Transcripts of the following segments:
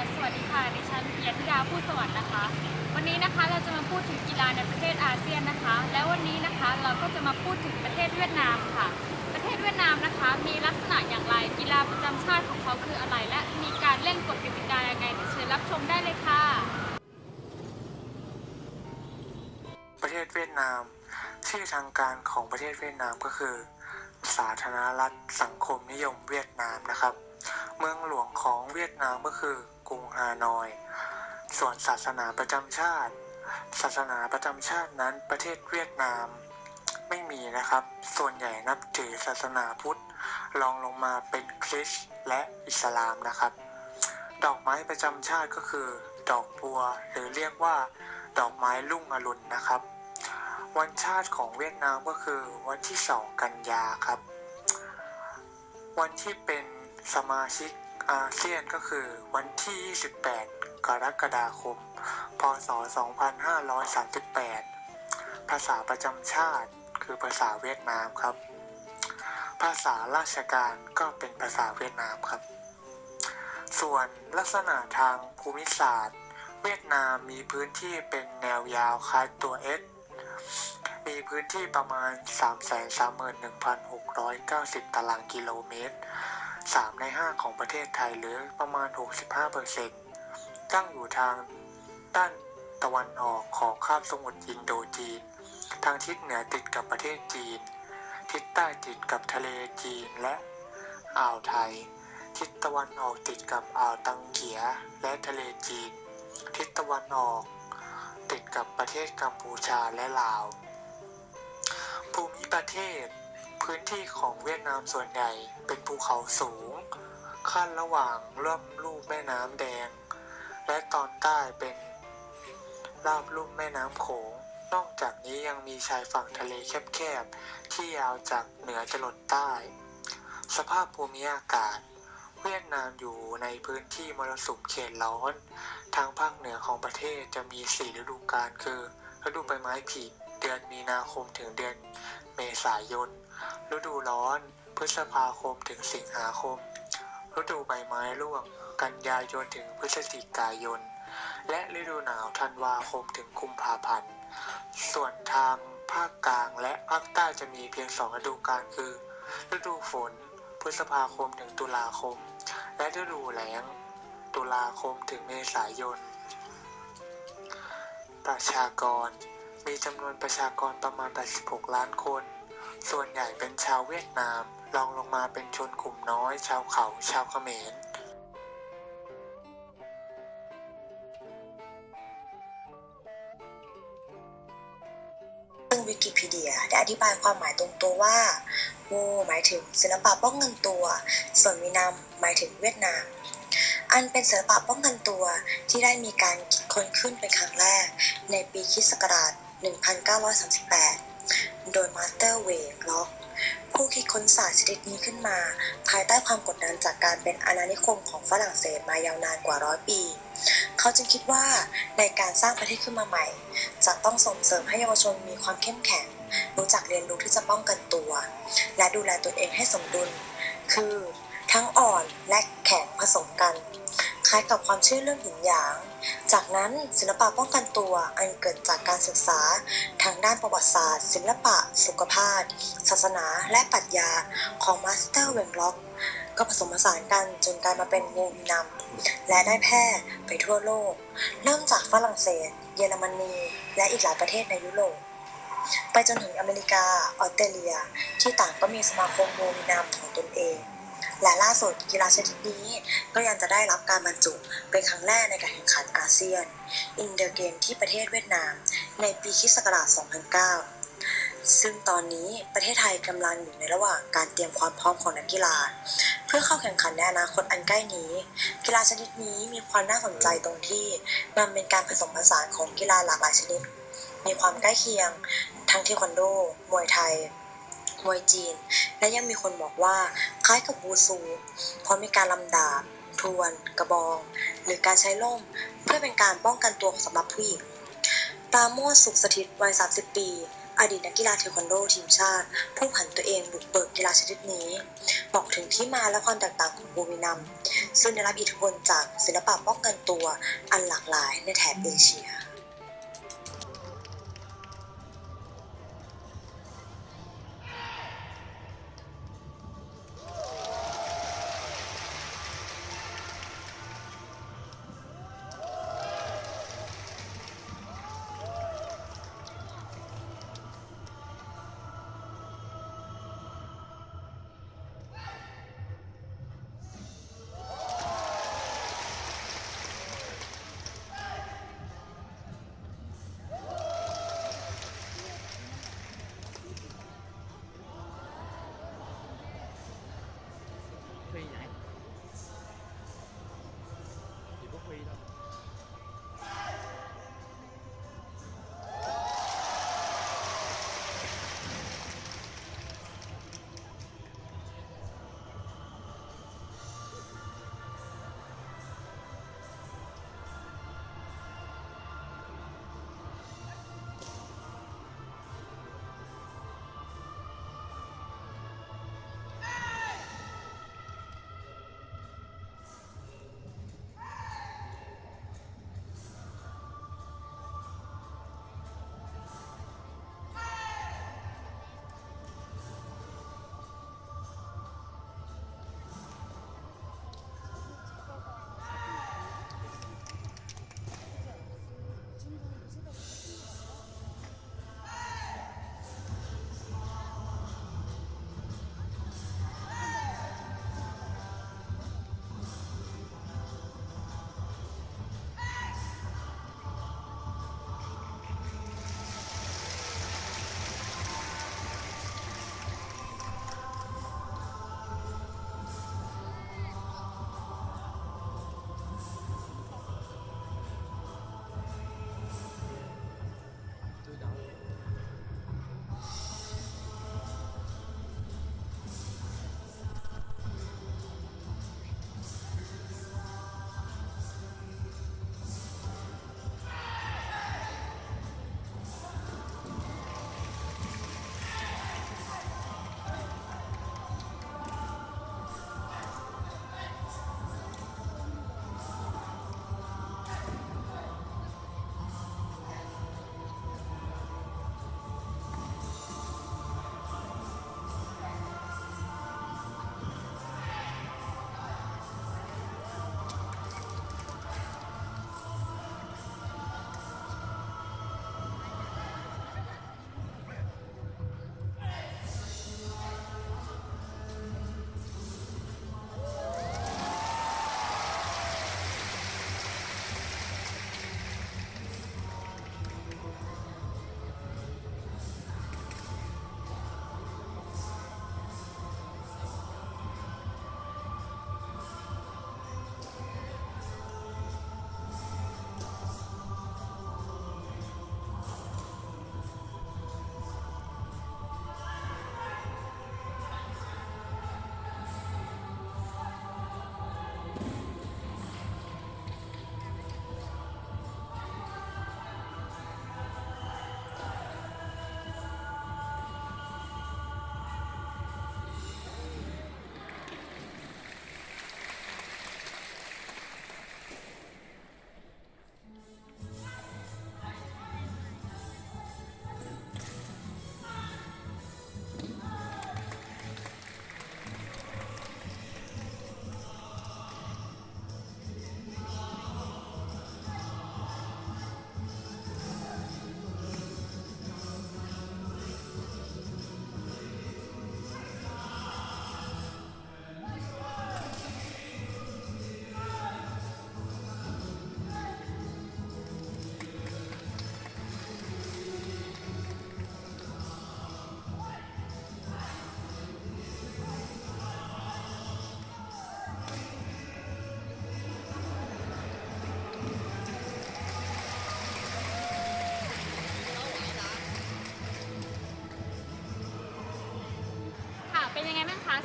สวัสดีค่ะ ดิฉันปิยธิดาผู้สวัสดิ์นะคะ วันนี้นะคะเราจะมาพูดถึงกีฬาในประเทศอาเซียนนะคะ และวันนี้นะคะเราก็จะมาพูดถึงประเทศเวียดนามค่ะ ประเทศเวียดนามนะคะ มีลักษณะอย่างไร กีฬาประจำชาติของเขาคืออะไร และมีการเล่นกฎกติกายังไงเชิญรับชมได้เลยค่ะ ประเทศเวียดนาม ชื่อทางการของประเทศเวียดนามก็คือ สาธารณรัฐสังคมนิยมเวียดนามนะครับ เมืองหลวงของเวียดนามก็คือ กรุงฮานอย ส่วนศาสนาประจำชาติ ศาสนาประจำชาตินั้นประเทศเวียดนามไม่มีนะครับ ส่วนใหญ่นับถือศาสนาพุทธรองลงมาเป็นคริสต์และอิสลามนะครับ ดอกไม้ประจำชาติก็คือ ดอกบัวหรือเรียกว่า ดอกไม้ลุ่งอรุณนะครับ วันชาติของเวียดนามก็คือวันที่2กันยาครับ วันที่เป็นสมาชิก อาเซียนก็คือวันที่ 28 กรกฎาคม พศ 2538 ภาษาประจำชาติคือภาษาเวียดนามครับ ภาษาราชการก็เป็นภาษาเวียดนามครับ ส่วนลักษณะทางภูมิศาสตร์ เวียดนามมีพื้นที่เป็นแนวยาวคล้ายตัว S มีพื้นที่ประมาณ 331,690 ตารางกิโลเมตร 3 ใน 5 ของประเทศไทยหรือประมาณ 65%ตั้งอยู่ทางด้านตะวันออกของคาบสมุทรอินโดจีน ทางทิศเหนือติดกับประเทศจีน ทิศใต้ติดกับทะเลจีนและอ่าวไทย ทิศตะวันออกติดกับอ่าวตังเกียและทะเลจีน ทิศตะวันออกติดกับประเทศกัมพูชาและลาว ภูมิประเทศ พื้นที่ของเวียดนามส่วนใหญ่เป็นภูเขาสูง ขั้นระหว่างร่วมลูกแม่น้ำแดง และตอนใต้เป็นราบลุ่มแม่น้ำโขง นอกจากนี้ยังมีชายฝั่งทะเลแคบๆ ที่ยาวจากเหนือจรดใต้ สภาพภูมิอากาศ เวียดนามอยู่ในพื้นที่มรสุมเขตร้อน ทางภาคเหนือของประเทศจะมี4ฤดูกาลคือฤดูใบไม้ผลิเดือนมีนาคมถึงเดือนเมษายน ฤดูร้อน พฤษภาคมถึงสิงหาคม ฤดูใบไม้ร่วง กันยายนถึงพฤศจิกายน และฤดูหนาวธันวาคมถึงกุมภาพันธ์ ส่วนทางภาคกลางและภาคใต้จะมีเพียงสองฤดูกาลคือ ฤดูฝน พฤษภาคมถึงตุลาคม และฤดูแล้ง ตุลาคมถึงเมษายน ประชากร มีจำนวนประชากรประมาณ 86 ล้านคน ส่วนใหญ่เป็นชาวเวียดนามรองลงมาเป็นชนกลุ่มน้อย ชาวเขา ชาวเขมรซึ่งวิกิพีเดียได้อธิบายความหมายตรงตัวว่าวูหมายถึงศิลปะป้องกันตัว ส่วนวีนัมหมายถึงเวียดนาม อันเป็นศิลปะป้องกันตัวที่ได้มีการคิดค้นขึ้นเป็นครั้งแรก ในปีคริสต์ศักราช1938 โดยมาสเตอร์เวย์ล็อกผู้คิดค้นศาสตร์ชนิดนี้ขึ้นมา ภายใต้ความกดดันจากการเป็นอาณานิคมของฝรั่งเศสมายาวนานกว่าร้อยปี เขาจึงคิดว่าในการสร้างประเทศขึ้นมาใหม่ จะต้องส่งเสริมให้เยาวชนมีความเข้มแข็ง รู้จักเรียนรู้ที่จะป้องกันตัว และดูแลตัวเองให้สมดุล คือ ทั้งอ่อนและแข็งผสมกัน ล้ายกับความเชื่อเรื่องหยินหยาง จากนั้นศิลปะป้องกันตัวอันเกิดจากการศึกษา ทางด้านประวัติศาสตร์ ศิลปะ สุขภาพ ศาสนาและปรัชญาของมาสเตอร์เวงล็อก ก็ผสมผสานกันจนกลายมาเป็นวงวีนัมและได้แพร่ไปทั่วโลก เริ่มจากฝรั่งเศส เยอรมนี และอีกหลายประเทศในยุโรปไปจนถึงอเมริกา ออสเตรเลีย ที่ต่างก็มีสมาคมโมวินามของตนเอง และล่าสุดกีฬาชนิดนี้ก็ยังจะได้รับการบรรจุเป็นครั้งแรกในการแข่งขันอาเซียน อินเดอร์เกมที่ประเทศเวียดนาม ในปีคิศักราช 2009 ซึ่งตอนนี้ประเทศไทยกำลังอยู่ในระหว่างการเตรียมความพร้อมของนักกีฬา เพื่อเข้าแข่งขันในอนาคตอันใกล้นี้ กีฬาชนิดนี้มีความน่าสนใจตรงที่มันเป็นการผสมผสานของกีฬาหลากหลายชนิด มีความใกล้เคียง ทั้งเทควันโด มวยไทย มวยจีน และยังมีคนบอกว่าคล้ายกับวูซู เพราะมีการลำดาบทวน กระบอง หรือการใช้ล่ม เพื่อเป็นการป้องกันตัวสำหรับผู้หญิงปราโมชสุขสถิตวัย 30 ปีออดีตนักกีฬาเทควันโดทีมชาติ ผู้ผันตัวเองบุกเบิกกีฬาชนิดนี้ บอกถึงที่มาและความแตกต่างของบูมินัมซึ่งได้รับอิทธิพลจากศิลปะป้องกันตัวอันหลากหลายในแถบเอเชีย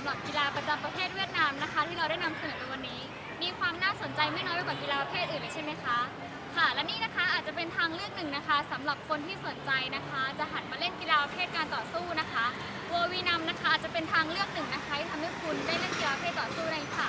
สำหรับกีฬาประจำประเทศเวียดนามนะคะ ที่เราได้นำเสนอในวันนี้ มีความน่าสนใจไม่น้อยไปกว่ากีฬาประเภทอื่นเลยใช่ไหมคะค่ะ และนี่นะคะอาจจะเป็นทางเลือกหนึ่งนะคะสำหรับคนที่สนใจนะคะ จะหันมาเล่นกีฬาประเภทการต่อสู้นะคะวอวีนัมนะคะอาจจะเป็นทางเลือกหนึ่งนะคะที่ทำให้คุณได้เล่นกีฬาประเภทต่อสู้ได้ค่ะ